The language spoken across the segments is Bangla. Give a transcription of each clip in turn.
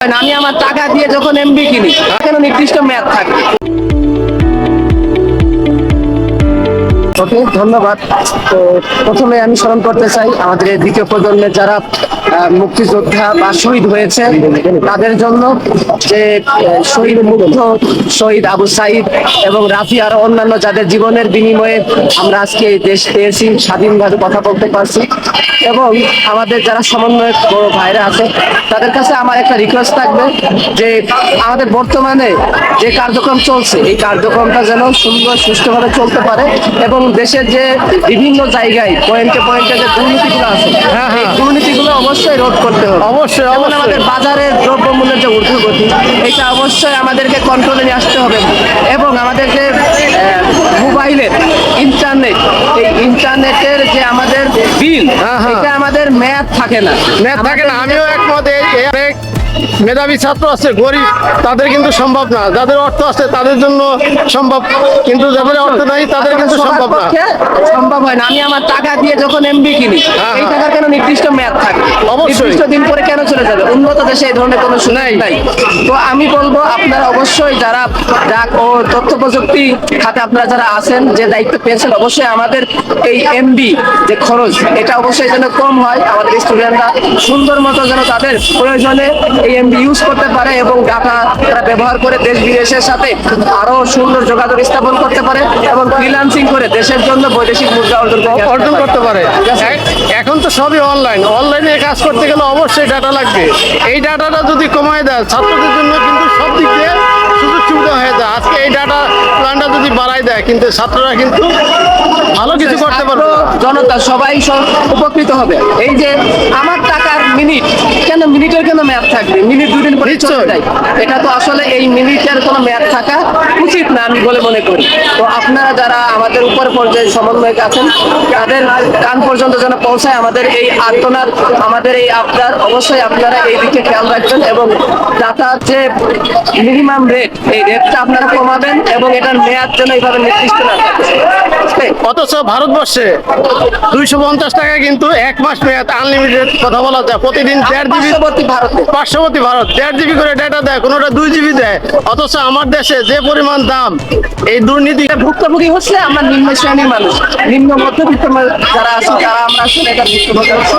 আমি আমার টাকা দিয়ে যখন এমবি কিনি কেন নির্দিষ্ট মেয়াদ থাকে ওকে, ধন্যবাদ। তো প্রথমে আমি স্মরণ করতে চাই আমাদের দ্বিতীয় প্রজন্মের যারা মুক্তিযোদ্ধা বা শহীদ হয়েছে তাদের জন্য যে শহীদ মুগ্ধ শহীদ আবু সাইদ এবং রাফি আর অন্যান্য যাদের জীবনের বিনিময়ে আমরা আজকে এই দেশ পেয়েছি স্বাধীনভাবে কথা বলতে পারছি এবং আমাদের যারা সমন্বয়ক বড় ভাইরা আছে তাদের কাছে আমার একটা রিকোয়েস্ট থাকবে যে আমাদের বর্তমানে যে কার্যক্রম চলছে এই কার্যক্রমটা যেন সুন্দর সুষ্ঠুভাবে চলতে পারে এবং দেশের যে বিভিন্ন জায়গায় পয়েন্টে পয়েন্টে যে দুর্নীতিগুলো আছে হ্যাঁ, এই হ্যাঁ। দুর্নীতিগুলো অবশ্যই রোধ করতে হবে। অবশ্যই, যেমন আমাদের বাজারের দ্রব্যমূল্যের যে ঊর্ধ্বগতি এটা অবশ্যই আমাদেরকে কন্ট্রোলে নিয়ে আসতে হবে। এবং আমাদের যে মোবাইলের ইন্টারনেট এই ইন্টারনেটের যে আমাদের বিল হ্যাঁ, হ্যাঁ। এটা আমাদের ম্যাথ থাকে না। মেয়াদ থাকে না আমিও একমত এই মেধাবী ছাত্র আছে গরিব তাদের কিন্তু সম্ভব না। যাদের অর্থ আছে তাদের জন্য সম্ভব কিন্তু যাদের অর্থ নাই তাদের কিন্তু সম্ভব না। সম্ভব হয় না। আমি আমার টাকা দিয়ে যখন এমবি কিনি হ্যাঁ, এই হ্যাঁ। টাকার কেন নির্দিষ্ট মেয়াদ থাকে? অবশ্যই। নির্দিষ্ট দিন পরে কেন চলে যাবে? উন্নত দেশে এই ধরনের কোনো সুযোগ নাই। তো আমি বলব আপনারা অবশ্যই যারা ডাক ও তথ্য প্রযুক্তি খাতে আপনারা যারা আছেন যে দায়িত্ব পেয়েছেন অবশ্যই আমাদের এই এমবি যে খরচ এটা অবশ্যই যেন কম হয়। আমাদের স্টুডেন্টরা সুন্দর মতো যেন তাদের প্রয়োজনে এমবি ইউজ করতে পারে এবং ডাটা তারা ব্যবহার করে দেশ বিদেশের সাথে আরও সুন্দর যোগাযোগ স্থাপন করতে পারে এবং ফ্রিল্যান্সিং করে দেশের জন্য বৈদেশিক মুদ্রা অর্জন অর্জন করতে পারে। এখন তো সবই অনলাইন অনলাইনে কাজ করতে গেলে অবশ্যই ডাটা লাগবে। এই ডাটাটা যদি কমায় দেয় ছাত্রদের জন্য কিন্তু সব দিক দিয়ে সুযোগ সুবিধা হয়ে যায়। আজকে এই ডাটা প্ল্যানটা যদি বাড়াই দেয় কিন্তু ছাত্ররা কিন্তু ভালো কিছু করতে পারবে জনতা সবাই সব উপকৃত হবে। এই যে আমার টাকার মিনিট পরে চলে যায় এটা তো আসলে এই মিনিটের কোনো মেয়াদ থাকা উচিত না আমি বলে মনে করি। তো আপনারা যারা আমাদের উপর পর্যায়ে সমন্বয়ক আছেন তাদের কান পর্যন্ত যেন পৌঁছায় আমাদের এই আর্তনাদ আমাদের এই আবদার। অবশ্যই আপনারা এই দিকে খেয়াল রাখবেন এবং ডাটার যে মিনিমাম রেট এই রেটটা আপনারা কমাবেন এবং এটার মেয়াদ যেন এইভাবে নির্দিষ্ট না থাকে। অথচ ভারতবর্ষে দুইশো পঞ্চাশ টাকা কিন্তু এক মাস মেয়াদ আনলিমিটেড কথা বলা যায়। প্রতিদিন দেড় জিবি পার্শ্ববর্তী ভারত পার্শ্ববর্তী দেড় জিবি করে ডেটা দেয়, কোনোটা দুই জিবি দেয়, অথচ আমার দেশে যে পরিমাণ দাম, এই ভুক্তভোগী হচ্ছে আমরা নিম্ন শ্রেণির মানুষ। নিম্ন মধ্যবিত্ত যারা আছে তারা আমরা আসলে এটা ভুক্তভোগী হচ্ছি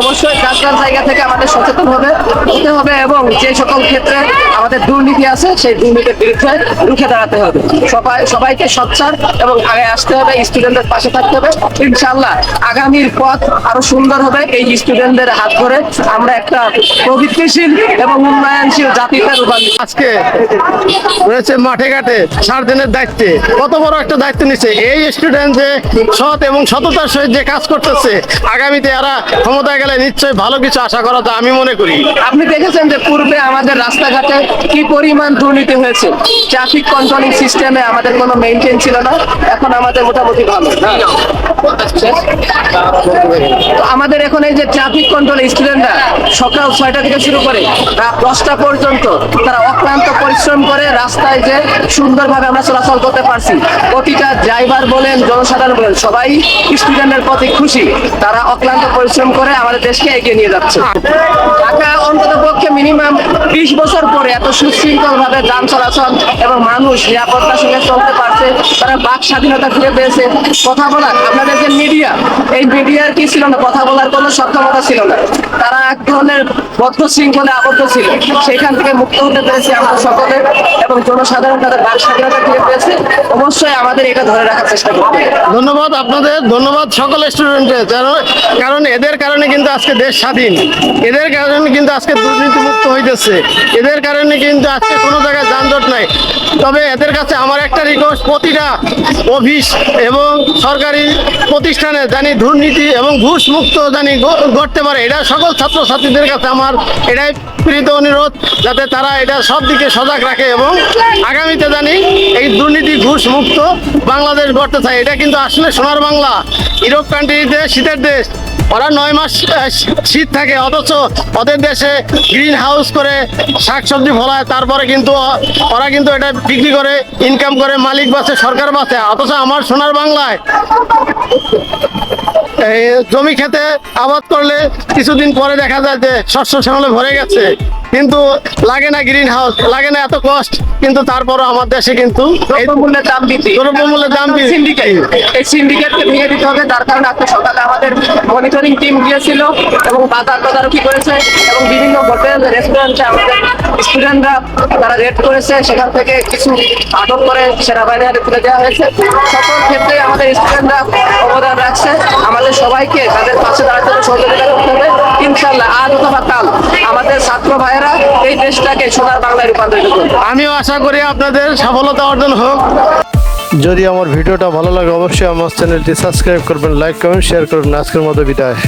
অবশ্যই জায়গা থেকে আমাদের সচেতন হবে, হতে হবে এবং যে সকল ক্ষেত্রে আমাদের দুর্নীতি আছে, সেই দুর্নীতির বিরুদ্ধে রুখে দাঁড়াতে হবে। সবাই সবাইকে সোচ্চার এবং আগে আসতে হবে স্টুডেন্টদের পাশে থাকতে হবে। ইনশাল্লাহ আগামীর পথ আরও সুন্দর হবে। এই স্টুডেন্টদের হাত ধরে আমরা একটা প্রবৃত্তিশীল এবং উন্নয়নশীল জাতিতে রূপান্তরিত আজকে রয়েছে মাঠে ঘাটে দায়িত্বে। কত বড় একটা দায়িত্ব নিচ্ছে এই স্টুডেন্ট যে সৎ এবং সততার সহিত যে কাজ করতেছে আগামীতে এরা ক্ষমতায় গেলে নিশ্চয়ই ভালো কিছু আশা করা যায় আমি মনে করি। আপনি দেখেছেন যে পূর্বে আমাদের রাস্তাঘাটে কি পরিমাণ দুর্নীতি হয়েছে? ট্রাফিক কন্ট্রোলিং সিস্টেমে আমাদের কোনো মেনটেন ছিল না এখন আমাদের মোটামুটি ভালো। আমাদের এখন এই যে ট্রাফিক কন্ট্রোল স্টুডেন্টরা সকাল ছয়টা থেকে শুরু করে রাত দশটা পর্যন্ত তারা অক্লান্ত পরিশ্রম করে রাস্তায় যে সুন্দরভাবে আমরা চলাচল করতে পারছি। প্রতিটা ড্রাইভার বলেন, জনসাধারণ বলেন, সবাই স্টুডেন্টের প্রতি খুশি। তারা অক্লান্ত পরিশ্রম করে আমাদের দেশকে এগিয়ে নিয়ে যাচ্ছে। ঢাকা অন্তত মিনিমাম বিশ বছর পরে এত সুশৃঙ্খল ভাবে যান চলাচল এবং মানুষ নিরাপত্তার সঙ্গে চলতে পারছে, তারা বাক স্বাধীনতা ফিরে পেয়েছে। কথা বলার, আপনাদের যে মিডিয়া, এই মিডিয়ার কি ছিল না? কথা বলার কোনো সক্ষমতা ছিল না। তারা এক ধরনের বদ্ধ শৃঙ্খলে আবদ্ধ ছিল। সেখান থেকে মুক্ত হতে পেরেছি আমরা সকলে এবং জনসাধারণ তাদের বাক স্বাধীনতা ফিরে পেয়েছে। অবশ্যই আমাদের এটা ধরে রাখার চেষ্টা করতে ধন্যবাদ আপনাদের, ধন্যবাদ সকল স্টুডেন্টের কারণ এদের কারণে কিন্তু আজকে দেশ স্বাধীন। এদের কারণে কিন্তু আজকে দুর্নীতি মুক্ত হইতেছে। এদের কারণে কিন্তু আজকে কোনো জায়গায় যানজট নাই। তবে এদের কাছে আমার একটা রিকোয়েস্ট প্রতিটা অফিস এবং সরকারি প্রতিষ্ঠানে জানি দুর্নীতি এবং ঘুষ মুক্ত জানি গ- করতে পারে, এটা সকল ছাত্রছাত্রীদের কাছে আমার এটাই প্রীত অনুরোধ, যাতে তারা এটা সব দিকে সজাগ রাখে এবং আগামীতে জানি এই দুর্নীতি ঘুষ মুক্ত বাংলাদেশ গড়তে চায়। এটা কিন্তু আসলে সোনার বাংলা। ইউরোপ কান্ট্রিতে শীতের দেশ। ওরা নয় মাস শীত থাকে, অথচ ওদের দেশে গ্রিন হাউস করে শাকসবজি ফলায়, তারপরে কিন্তু ওরা কিন্তু এটা বিক্রি করে ইনকাম করে, মালিক বাঁচে, সরকার বাঁচে, অথচ আমার সোনার বাংলায়। জমি খেতে আবাদ করলে কিছুদিন পরে দেখা যায় যে শস্য শ্যামলে ভরে গেছে। কিন্তু লাগে না গ্রিন হাউস লাগে না এত কষ্ট কিন্তু তারপরও আমার দেশে কিন্তু দ্রব্যমূল্যের দাম বৃদ্ধি। দ্রব্যমূল্যের দাম বৃদ্ধি। সিন্ডিকেট এই সিন্ডিকেটকে ভেঙে দিতে হবে তার কারণে আজকে সকালে আমাদের মনিটরিং টিম গিয়েছিল এবং বাজার তদারকি করেছে এবং বিভিন্ন হোটেল রেস্টুরেন্টে আমাদের স্টুডেন্টরা তারা রেড করেছে। সেখান থেকে কিছু আটক করে হাতে তুলে দেওয়া হয়েছে। সকল ক্ষেত্রে আমাদের স্টুডেন্টরা অবদান রাখছে। আমাদের সবাইকে তাদের পাশে দাঁড়াতে সহযোগিতা করতে হবে। ইনশাল্লাহ আজ অথবা কাল আমাদের ছাত্র ভাইয়েরা এই দেশটাকে সোনার বাংলায় রূপান্তরিত করবে আমিও আশা করি আপনাদের সফলতা অর্জন হোক। যদি আমার ভিডিওটা ভালো লাগে অবশ্যই আমার চ্যানেলটি সাবস্ক্রাইব করবেন লাইক করবেন শেয়ার করবেন। আজকের মতো বিদায়।